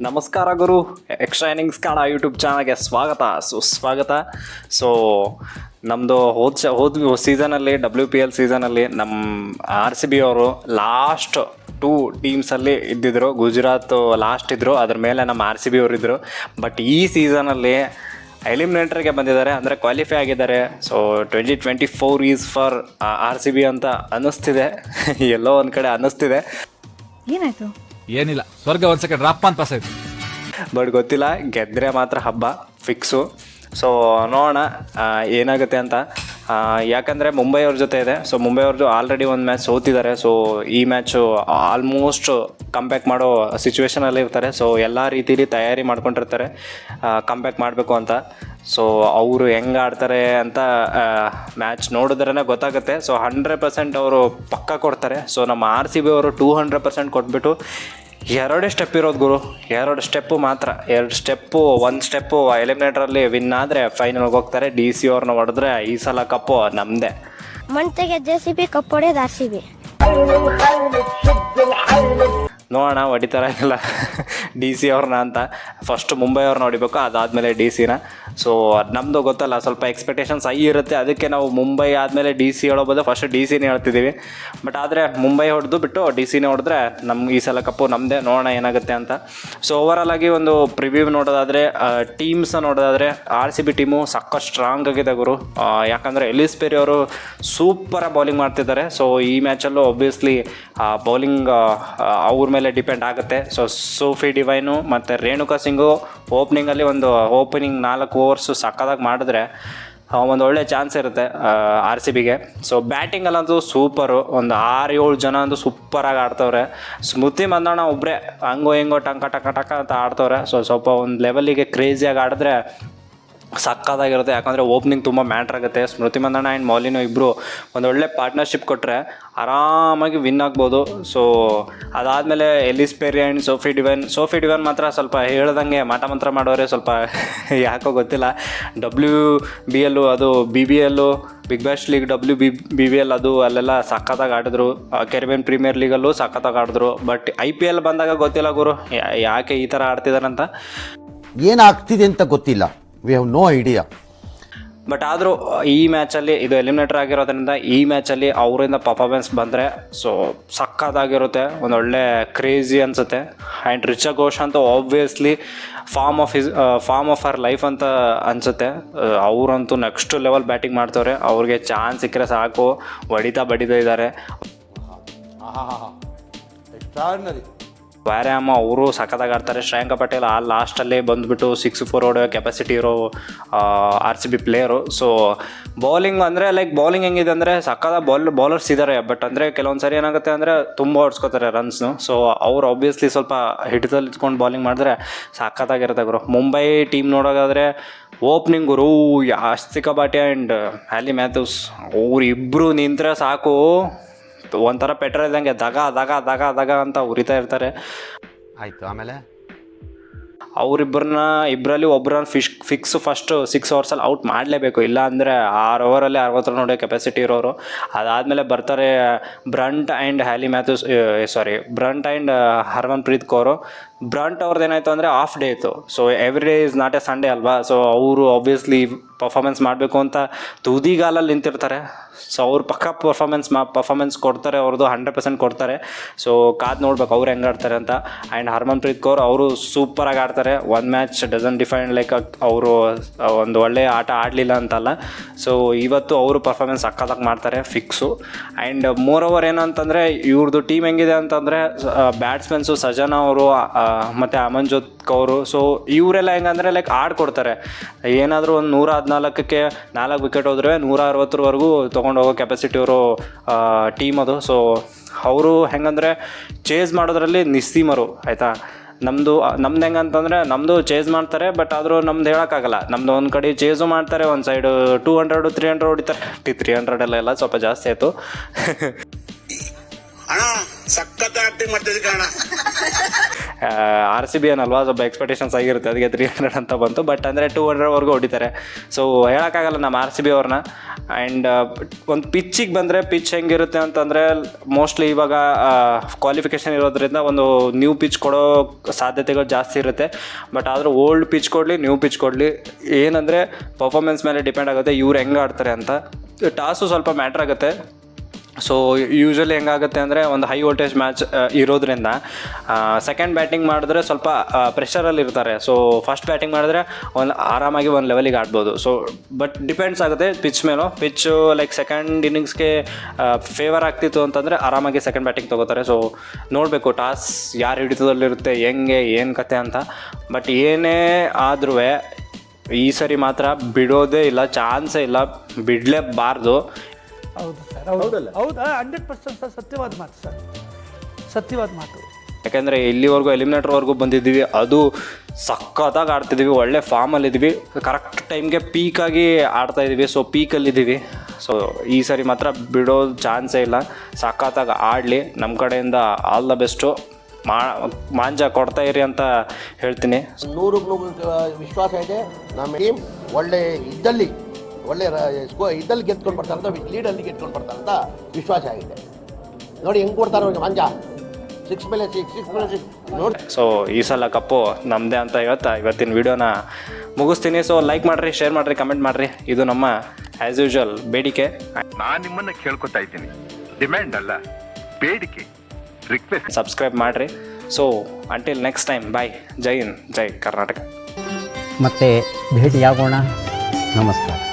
ನಮಸ್ಕಾರ ಗುರು. Extra innings Kannada YouTube ಚಾನಲ್ಗೆ ಸ್ವಾಗತ. ಸುಸ್ವಾಗತ ಸೊ ನಮ್ಮದು ಹೋದ ಚ ಹೋದ ಸೀಸನಲ್ಲಿ ಡಬ್ಲ್ಯೂ ಪಿ ಎಲ್ ಸೀಸನಲ್ಲಿ ನಮ್ಮ ಆರ್ ಸಿ ಬಿ ಅವರು ಲಾಸ್ಟ್ ಟೂ ಟೀಮ್ಸಲ್ಲಿ ಇದ್ದಿದ್ರು. ಗುಜರಾತ್ ಲಾಸ್ಟ್ ಇದ್ದರು ಅದ್ರ ಮೇಲೆ ನಮ್ಮ ಆರ್ ಸಿ ಬಿ ಅವರು ಇದ್ದರು ಬಟ್ ಈ ಸೀಸನಲ್ಲಿ ಎಲಿಮಿನೇಟರ್ಗೆ ಬಂದಿದ್ದಾರೆ. ಅಂದರೆ ಕ್ವಾಲಿಫೈ ಆಗಿದ್ದಾರೆ. So twenty twenty four is for R C B ಅಂತ ಅನ್ನಿಸ್ತಿದೆ. ಎಲ್ಲೋ ಒಂದು ಕಡೆ ಅನ್ನಿಸ್ತಿದೆ. ಏನಾಯ್ತು? ಏನಿಲ್ಲ. ಸ್ವರ್ಗ ಒಂದ್ ಸೆಕೆಂಡ್ ರಪ್ಪ ಅಂತ ಪಾಸ್ ಆಯ್ತು. ಬಟ್ ಗೊತ್ತಿಲ್ಲ, ಗೆದ್ರೆ ಮಾತ್ರ ಹಬ್ಬ ಫಿಕ್ಸು ಸೊ ನೋಡೋಣ ಏನಾಗುತ್ತೆ ಅಂತ. ಯಾಕಂದರೆ ಮುಂಬೈ ಅವ್ರ ಜೊತೆ ಇದೆ. ಸೊ ಮುಂಬೈ ಅವ್ರದ್ದು ಆಲ್ರೆಡಿ ಒಂದು ಮ್ಯಾಚ್ ಸೋತಿದ್ದಾರೆ. ಸೊ ಈ ಮ್ಯಾಚು ಆಲ್ಮೋಸ್ಟ್ ಕಂಬ್ಯಾಕ್ ಮಾಡೋ ಸಿಚುವೇಷನಲ್ಲಿ ಇರ್ತಾರೆ. ಸೊ ಎಲ್ಲ ರೀತಿಯಲ್ಲಿ ತಯಾರಿ ಮಾಡ್ಕೊಂಡಿರ್ತಾರೆ. ಕಂಬ್ಯಾಕ್ ಮಾಡಬೇಕು ಅಂತ. ಸೊ ಅವರು ಹೆಂಗೆ ಆಡ್ತಾರೆ ಅಂತ ಮ್ಯಾಚ್ ನೋಡಿದ್ರೇ ಗೊತ್ತಾಗುತ್ತೆ. ಸೊ ಹಂಡ್ರೆಡ್ ಪರ್ಸೆಂಟ್ ಅವರು ಪಕ್ಕ ಕೊಡ್ತಾರೆ. ಸೊ ನಮ್ಮ ಆರ್ ಸಿ ಬಿ ಅವರು ಟೂ ಹಂಡ್ರೆಡ್ ಪರ್ಸೆಂಟ್ ಕೊಟ್ಬಿಟ್ಟು ಎರಡೇ ಸ್ಟೆಪ್ ಇರೋದು ಗುರು. ಎರಡು ಸ್ಟೆಪ್ಪು ಮಾತ್ರ. ಎರಡು ಸ್ಟೆಪ್ಪು ಒಂದು ಸ್ಟೆಪ್ಪು ಎಲಿಮಿನೇಟ್ರಲ್ಲಿ ವಿನ್ ಆದರೆ ಫೈನಲ್ಗೆ ಹೋಗ್ತಾರೆ. ಡಿ ಸಿ ಅವ್ರನ್ನ ಹೊಡೆದ್ರೆ ಈ ಸಲ ಕಪ್ಪು ನಮ್ಮದೇ ಮಂತೆಗೆ ಜೆ ಸಿ ಬಿ ಕಪ್ಪೊಡೆದು ಆರ್ ಸಿ ಬಿ ನೋಡೋಣ ಹೊಡಿತಾರ ಇಲ್ಲ ಡಿ ಸಿ ಅವ್ರನ್ನ ಅಂತ ಫಸ್ಟ್ ಮುಂಬೈ ಅವ್ರನ್ನ ಹೊಡಿಬೇಕು, ಅದಾದಮೇಲೆ ಡಿ ಸಿನ ಸೊ ನಮ್ಮದು ಗೊತ್ತಲ್ಲ, ಸ್ವಲ್ಪ ಎಕ್ಸ್ಪೆಕ್ಟೇಷನ್ಸ್ ಹೈ ಇರುತ್ತೆ. ಅದಕ್ಕೆ ನಾವು ಮುಂಬೈ ಆದಮೇಲೆ ಡಿ ಸಿ ಹೇಳೋ ಫಸ್ಟ್ ಡಿ ಸಿನೇ ಹೇಳ್ತಿದ್ದೀವಿ. ಬಟ್ ಆದರೆ ಮುಂಬೈ ಹೊಡೆದು ಬಿಟ್ಟು ಡಿ ಸಿನೇ ಹೊಡೆದ್ರೆ ನಮ್ಗೆ ಈ ಸಲ ಕಪ್ಪು ನಮ್ಮದೇ ನೋಡೋಣ ಏನಾಗುತ್ತೆ ಅಂತ. ಸೊ ಓವರಾಲ್ ಆಗಿ ಒಂದು ಪ್ರಿವ್ಯೂ ನೋಡೋದಾದರೆ ಟೀಮ್ಸ್ ನೋಡೋದಾದರೆ ಆರ್ ಸಿ ಬಿ ಟೀಮು ಸಕ್ಕ ಸ್ಟ್ರಾಂಗ್ ಆಗಿದೆ ಗುರು. ಯಾಕಂದರೆ ಎಲಿಸ್ ಪೇರಿ ಅವರು ಸೂಪರಾಗಿ ಬೌಲಿಂಗ್ ಮಾಡ್ತಿದ್ದಾರೆ. ಸೊ ಈ ಮ್ಯಾಚಲ್ಲೂ ಒಬ್ವಿಯಸ್ಲಿ ಬೌಲಿಂಗ್ ಅವ್ರ ಮೇಲೆ ಡಿಪೆಂಡ್ ಆಗುತ್ತೆ. ಸೊ ಸೂಫಿ ಡಿವೈನು ಮತ್ತು ರೇಣುಕಾ ಸಿಂಗು ಓಪನಿಂಗಲ್ಲಿ ಒಂದು ಓಪನಿಂಗ್ ನಾಲ್ಕು ಓವರ್ಸು ಸಕ್ಕದಾಗಿ ಮಾಡಿದ್ರೆ ಒಂದು ಒಳ್ಳೆ ಚಾನ್ಸ್ ಇರುತ್ತೆ ಆರ್ ಸಿ ಬಿಗೆ ಸೊ ಬ್ಯಾಟಿಂಗಲ್ಲಂತೂ ಸೂಪರು ಒಂದು ಆರು ಏಳು ಜನ ಅಂತೂ ಸೂಪರಾಗಿ ಆಡ್ತವ್ರೆ. ಸ್ಮೃತಿ ಮಂದಣ್ಣ ಒಬ್ಬರೇ ಹಂಗೋ ಹಿಂಗೋ ಟಂಕ, ಟಕ ಟಕ ಅಂತ ಆಡ್ತವ್ರೆ. ಸೊ ಸ್ವಲ್ಪ ಒಂದು ಲೆವೆಲಿಗೆ ಕ್ರೇಜಿಯಾಗಿ ಆಡಿದ್ರೆ ಸಕ್ಕದಾಗಿರುತ್ತೆ ಯಾಕಂದರೆ ಓಪನಿಂಗ್ ತುಂಬ ಮ್ಯಾಟ್ರ್ ಆಗುತ್ತೆ. ಸ್ಮೃತಿ ಮಂದಣ್ಣ ಆ್ಯಂಡ್ ಮೌಲಿನೋ ಇಬ್ಬರು ಒಂದು ಒಳ್ಳೆ ಪಾರ್ಟ್ನರ್ಶಿಪ್ ಕೊಟ್ಟರೆ ಆರಾಮಾಗಿ ವಿನ್ ಆಗ್ಬೋದು. ಸೊ ಅದಾದಮೇಲೆ Ellyse Perry and Sophie Devine Sophie Devine ಮಾತ್ರ ಸ್ವಲ್ಪ ಹೇಳ್ದಂಗೆ ಮಾಟ ಮಂತ್ರ ಮಾಡೋರೆ ಸ್ವಲ್ಪ ಯಾಕೋ ಗೊತ್ತಿಲ್ಲ. ಡಬ್ಲ್ಯೂ ಬಿ ಎಲ್ಲು ಅದು B B L big bash league W B B B L ಅದು ಅಲ್ಲೆಲ್ಲ ಸಕ್ಕತ್ತಾಗಿ ಆಡಿದ್ರು. ಕೆರಿಬಿಯನ್ ಪ್ರೀಮಿಯರ್ ಲೀಗಲ್ಲೂ ಸಕ್ಕತ್ತಾಗಿ ಆಡಿದ್ರು. ಬಟ್ ಐ ಪಿ ಎಲ್ ಬಂದಾಗ ಗೊತ್ತಿಲ್ಲ ಗುರು. ಯಾಕೆ ಈ ಥರ ಆಡ್ತಿದಾರಂತ? ಏನಾಗ್ತಿದೆ ಅಂತ ಗೊತ್ತಿಲ್ಲ. We have no idea but ಆದರೂ ಈ ಮ್ಯಾಚಲ್ಲಿ ಇದು ಎಲಿಮಿನೇಟರ್ ಆಗಿರೋದ್ರಿಂದ ಈ ಮ್ಯಾಚಲ್ಲಿ ಅವರಿಂದ ಪರ್ಫಾರ್ಮೆನ್ಸ್ ಬಂದರೆ ಸೊ ಸಕ್ಕತ್ತಾಗಿರುತ್ತೆ ಒಂದೊಳ್ಳೆ ಕ್ರೇಜಿ ಅನಿಸುತ್ತೆ. ಆ್ಯಂಡ್ ರಿಚ ಘೋಷ್ ಅಂತ obviously form of is form of our life ಅಂತ ಅನಿಸುತ್ತೆ. ಅವರಂತೂ ನೆಕ್ಸ್ಟ್ ಲೆವೆಲ್ ಬ್ಯಾಟಿಂಗ್ ಮಾಡ್ತವ್ರೆ. ಅವ್ರಿಗೆ ಚಾನ್ಸ್ ಸಿಕ್ಕರೆ ಸಾಕು. ಹೊಡಿತಾ ಬಡಿತಾ ಇದ್ದಾರೆ. ವ್ಯಾಯಾಮ ಅವರು ಸಖತ್ತಾಗಿ ಆಡ್ತಾರೆ ಶ್ರೇಯಾಂಕ ಪಟೇಲ್ ಆ ಲಾಸ್ಟಲ್ಲೇ ಬಂದುಬಿಟ್ಟು ಸಿಕ್ಸ್ ಫೋರ್ ಓಡೋ ಕೆಪಾಸಿಟಿ ಇರೋ R C B player so bowling ಅಂದರೆ ಲೈಕ್ ಬೌಲಿಂಗ್ ಹೆಂಗಿದೆ ಅಂದರೆ ಸಕ್ಕದ ಬಾಲ್ ಬೌಲರ್ಸ್ ಇದ್ದಾರೆ ಬಟ್ ಅಂದರೆ ಕೆಲವೊಂದು ಸರಿ ಏನಾಗುತ್ತೆ ಅಂದರೆ, ತುಂಬ ಹೊಡ್ಸ್ಕೊತಾರೆ ರನ್ಸ್ನು ಸೊ ಅವ್ರು ಆಬ್ವಿಯಸ್ಲಿ ಸ್ವಲ್ಪ ಹಿಡಿತದಲ್ಲಿ ಇಟ್ಕೊಂಡು ಬೌಲಿಂಗ್ ಮಾಡಿದ್ರೆ ಸಖತ್ತಾಗಿರುತ್ತೆ ಗುರು. ಮುಂಬೈ ಟೀಮ್ ನೋಡೋದಾದರೆ opening Guru Yastika Bhatia and Hayley Matthews ಅವ್ರು ಇಬ್ಬರು ನಿಂತರೆ ಸಾಕು. ಒಂಥರ ಪೆಟ್ರೋಲ್ ಇದ್ದಂಗೆ ದಗ ದಗ ದಗ ದಗ ಅಂತ ಉರಿತಾ ಇರ್ತಾರೆ. ಆಯಿತು ಆಮೇಲೆ? ಅವರಿಬ್ಬರನ್ನ ಇಬ್ಬರಲ್ಲಿ ಒಬ್ಬರನ್ನ ಫಿಶ್ ಫಿಕ್ಸ್ ಫಸ್ಟು ಸಿಕ್ಸ್ ಅವರ್ಸಲ್ಲಿ ಔಟ್ ಮಾಡಲೇಬೇಕು. ಇಲ್ಲ ಅಂದರೆ ಆರು ಓವರಲ್ಲಿ ಅರವತ್ತು ರನ್ ಹೊಡೆಯೋ ಕೆಪಾಸಿಟಿ ಇರೋರು. ಅದಾದಮೇಲೆ ಬರ್ತಾರೆ Brunt and Hayley Matthews sorry Brunt and Harmanpreet Kaur Brunt ಅವ್ರದ್ದು ಏನಾಯಿತು ಅಂದರೆ ಆಫ್ ಡೇ ಇತ್ತು. So every day is not a Sunday ಅಲ್ವಾ? ಸೊ ಅವರು ಆಬ್ವಿಯಸ್ಲಿ ಪರ್ಫಾರ್ಮೆನ್ಸ್ ಮಾಡಬೇಕು ಅಂತ ತುದಿಗಾಲಲ್ಲಿ ನಿಂತಿರ್ತಾರೆ. ಸೊ ಅವ್ರು ಪಕ್ಕ ಪರ್ಫಾರ್ಮೆನ್ಸ್ ಮಾ ಪರ್ಫಾಮೆನ್ಸ್ ಕೊಡ್ತಾರೆ, ಅವ್ರದ್ದು ಹಂಡ್ರೆಡ್ ಪರ್ಸೆಂಟ್ ಕೊಡ್ತಾರೆ. ಸೊ ಕಾದು ನೋಡ್ಬೇಕು ಅವ್ರು ಹೆಂಗೆ ಆಡ್ತಾರೆ ಅಂತ. ಆ್ಯಂಡ್ ಹರ್ಮನ್ಪ್ರೀತ್ ಕೌರ್ ಅವರು ಸೂಪರಾಗಿ ಆಡ್ತಾರೆ. One match doesn't define like ಅವರು ಒಂದು ಒಳ್ಳೆಯ ಆಟ ಆಡಲಿಲ್ಲ ಅಂತಲ್ಲ. ಸೊ ಇವತ್ತು ಅವರು ಪರ್ಫಾಮೆನ್ಸ್ ಅಕ್ಕದಾಗ ಮಾಡ್ತಾರೆ ಫಿಕ್ಸು ಆ್ಯಂಡ್ ಮೋರ್ ಓವರ್ ಏನಂತಂದರೆ ಇವ್ರದ್ದು ಟೀಮ್ ಹೆಂಗಿದೆ ಅಂತಂದರೆ ಬ್ಯಾಟ್ಸ್ಮನ್ಸು ಸಜನ ಅವರು ಮತ್ತು ಅಮನ್ಜೋತ್ ಕೌರು. ಸೊ ಇವರೆಲ್ಲ ಹೆಂಗಂದರೆ ಲೈಕ್ ಆಡ್ಕೊಡ್ತಾರೆ. ಏನಾದರೂ ಒಂದು ನೂರ ಹದಿನಾಲ್ಕಕ್ಕೆ ನಾಲ್ಕು ವಿಕೆಟ್ ಹೋದ್ರೆ ನೂರ ಅರವತ್ತರವರೆಗೂ ತೊಗೊಂಡು ಹೋಗೋ ಕೆಪಾಸಿಟಿ ಅವರು ಟೀಮ್ ಅದು. ಸೊ ಅವರು ಹೆಂಗಂದರೆ ಚೇಸ್ ಮಾಡೋದ್ರಲ್ಲಿ ನಿಸ್ಸೀಮರು, ಆಯಿತಾ? ನಮ್ಮದು ನಮ್ದು ಹೆಂಗಂತಂದರೆ ನಮ್ಮದು ಚೇಸ್ ಮಾಡ್ತಾರೆ ಬಟ್ ಆದರೂ ನಮ್ದು ಹೇಳೋಕ್ಕಾಗಲ್ಲ. ನಮ್ಮದು ಒಂದು ಕಡೆ ಚೇಸು ಮಾಡ್ತಾರೆ, ಒಂದು side two hundred three hundred ಹೊಡಿತಾರೆ. ತ್ರೀ ಹಂಡ್ರೆಡ್ ಎಲ್ಲ ಸ್ವಲ್ಪ ಜಾಸ್ತಿ ಆಯಿತು. ಸಖತ್ ಆಕ್ಟಿಂಗ್ ಕಾರಣ ಆರ್ ಸಿ ಬಿ ಏನಲ್ವಾ ಸ್ವಲ್ಪ ಎಕ್ಸ್ಪೆಕ್ಟೇಷನ್ಸ್ ಆಗಿರುತ್ತೆ. ಅದಕ್ಕೆ ತ್ರೀ ಹಂಡ್ರೆಡ್ ಅಂತ ಬಂತು. ಬಟ್ ಅಂದರೆ ಟೂ ಹಂಡ್ರೆಡ್ವರೆಗೂ ಹೊಡಿತಾರೆ. ಸೊ ಹೇಳೋಕ್ಕಾಗಲ್ಲ ನಮ್ಮ ಆರ್ ಸಿ ಬಿ ಅವ್ರನ್ನ. ಆ್ಯಂಡ್ ಒಂದು ಪಿಚ್ಚಿಗೆ ಬಂದರೆ ಪಿಚ್ ಹೆಂಗಿರುತ್ತೆ ಅಂತಂದರೆ ಮೋಸ್ಟ್ಲಿ ಇವಾಗ ಕ್ವಾಲಿಫಿಕೇಷನ್ ಇರೋದ್ರಿಂದ ಒಂದು ನ್ಯೂ ಪಿಚ್ ಕೊಡೋ ಸಾಧ್ಯತೆಗಳು ಜಾಸ್ತಿ ಇರುತ್ತೆ. ಬಟ್ ಆದರೂ ಓಲ್ಡ್ ಪಿಚ್ ಕೊಡಲಿ ನ್ಯೂ ಪಿಚ್ ಕೊಡಲಿ. ಏನಂದರೆ ಪರ್ಫಾರ್ಮೆನ್ಸ್ ಮೇಲೆ ಡಿಪೆಂಡ್ ಆಗುತ್ತೆ. ಇವ್ರು ಹೆಂಗೆ ಆಡ್ತಾರೆ ಅಂತ. ಟಾಸು ಸ್ವಲ್ಪ ಮ್ಯಾಟ್ರ್ ಆಗುತ್ತೆ. ಸೊ ಯೂಶ್ವಲಿ ಹೆಂಗಾಗುತ್ತೆ ಅಂದರೆ ಒಂದು ಹೈ ವೋಲ್ಟೇಜ್ ಮ್ಯಾಚ್ ಇರೋದ್ರಿಂದ ಸೆಕೆಂಡ್ ಬ್ಯಾಟಿಂಗ್ ಮಾಡಿದ್ರೆ ಸ್ವಲ್ಪ ಪ್ರೆಷರಲ್ಲಿ ಇರ್ತಾರೆ. ಸೊ ಫಸ್ಟ್ ಬ್ಯಾಟಿಂಗ್ ಮಾಡಿದ್ರೆ ಒಂದು ಆರಾಮಾಗಿ ಒಂದು ಲೆವೆಲಿಗೆ ಆಡ್ಬೋದು. ಸೊ ಬಟ್ ಡಿಪೆಂಡ್ಸ್ ಆಗುತ್ತೆ ಪಿಚ್ ಮೇಲೂ. ಪಿಚ್ಚು ಲೈಕ್ ಸೆಕೆಂಡ್ ಇನ್ನಿಂಗ್ಸ್ಗೆ ಫೇವರ್ ಆಗ್ತಿತ್ತು ಅಂತಂದರೆ ಆರಾಮಾಗಿ ಸೆಕೆಂಡ್ ಬ್ಯಾಟಿಂಗ್ ತೊಗೋತಾರೆ. ಸೊ ನೋಡಬೇಕು ಟಾಸ್ ಯಾರು ಹಿಡಿತದಲ್ಲಿರುತ್ತೆ, ಹೆಂಗೆ, ಏನು ಕತೆ ಅಂತ. ಬಟ್ ಏನೇ ಆದ್ರೂ, ಈ ಸರಿ ಮಾತ್ರ ಬಿಡೋದೇ ಇಲ್ಲ, ಚಾನ್ಸೇ ಇಲ್ಲ, ಬಿಡಲೇಬಾರ್ದು. ಹೌದು ಸರ್ ಹೌದಲ್ಲ? ಹೌದಾ ಹಂಡ್ರೆಡ್ ಪರ್ಸೆಂಟ್ ಸರ್ ಸತ್ಯವಾದ ಮಾತು ಸರ್. ಸತ್ಯವಾದ ಮಾತು. ಯಾಕೆಂದರೆ ಇಲ್ಲಿವರೆಗೂ ಎಲಿಮಿನೇಟರ್ವರೆಗೂ ಬಂದಿದ್ದೀವಿ ಅದು ಸಖತ್ತಾಗಿ ಆಡ್ತಿದ್ದೀವಿ ಒಳ್ಳೆ ಫಾರ್ಮಲ್ಲಿದ್ದೀವಿ ಕರೆಕ್ಟ್ ಟೈಮ್ಗೆ ಪೀಕಾಗಿ ಆಡ್ತಾ ಇದ್ದೀವಿ ಸೊ ಪೀಕಲ್ಲಿದ್ದೀವಿ ಸೊ ಈ ಸರಿ ಮಾತ್ರ ಬಿಡೋ ಚಾನ್ಸೇ ಇಲ್ಲ. ಸಖತ್ತಾಗಿ ಆಡಲಿ ನಮ್ಮ ಕಡೆಯಿಂದ ಆಲ್ ದ ಬೆಸ್ಟು ಮಾ ಮಾಂಜ ಕೊಡ್ತಾ ಇರಿ ಅಂತ ಹೇಳ್ತೀನಿ. ನೂರು ವಿಶ್ವಾಸ ಇದೆ. ನಮ್ಮ ಟೀಮ್ ಒಳ್ಳೆ ಇದ್ದಲ್ಲಿ ಒಳ್ಳೆ ರ- ಸ್ಕೋ ಇದ್ದಲ್ಲಿ ಗೆದ್ಕೊಂಡು ಬರ್ತಾರೆ ಅಂತ ಲೀಡಲ್ಲಿ ಗೆದ್ಕೊಂಡು ಬರ್ತಾರೆ ಅಂತ ವಿಶ್ವಾಸ ಆಗಿದೆ. ನೋಡಿ ಹೆಂಗೆ ಕೊಡ್ತಾರೆ ಅವ್ರಿಗೆ ಮಂಜ. ಸಿಕ್ಸ್ ಮೇಲೆ ಸಿಕ್ಸ್ ಸಿಕ್ಸ್ ಮೇಲೆ ಸಿಕ್ಸ್ ನೋಡಿ. ಸೊ ಈ ಸಲ ಕಪ್ಪು ನಮ್ಮದೇ ಅಂತ ಹೇಳ್ತಾ ಇವತ್ತಿನ ವಿಡಿಯೋನ ಮುಗಿಸ್ತೀನಿ. ಸೊ ಲೈಕ್ ಮಾಡಿರಿ ಶೇರ್ ಮಾಡಿರಿ ಕಮೆಂಟ್ ಮಾಡಿರಿ. ಇದು ನಮ್ಮ ಆ್ಯಸ್ ಯೂಶುವಲ್ ಬೇಡಿಕೆ. ನಾನು ನಿಮ್ಮನ್ನು ಕೇಳ್ಕೊತಾ ಇದ್ದೀನಿ. ಡಿಮ್ಯಾಂಡ್ ಅಲ್ಲ ಬೇಡಿಕೆ. ರಿಕ್ವೆಸ್ಟ್ ಸಬ್ಸ್ಕ್ರೈಬ್ ಮಾಡಿರಿ. So until next time bye ಜೈ ಹಿಂದ್ ಜೈ ಕರ್ನಾಟಕ ಮತ್ತೆ ಭೇಟಿಯಾಗೋಣ. ನಮಸ್ಕಾರ.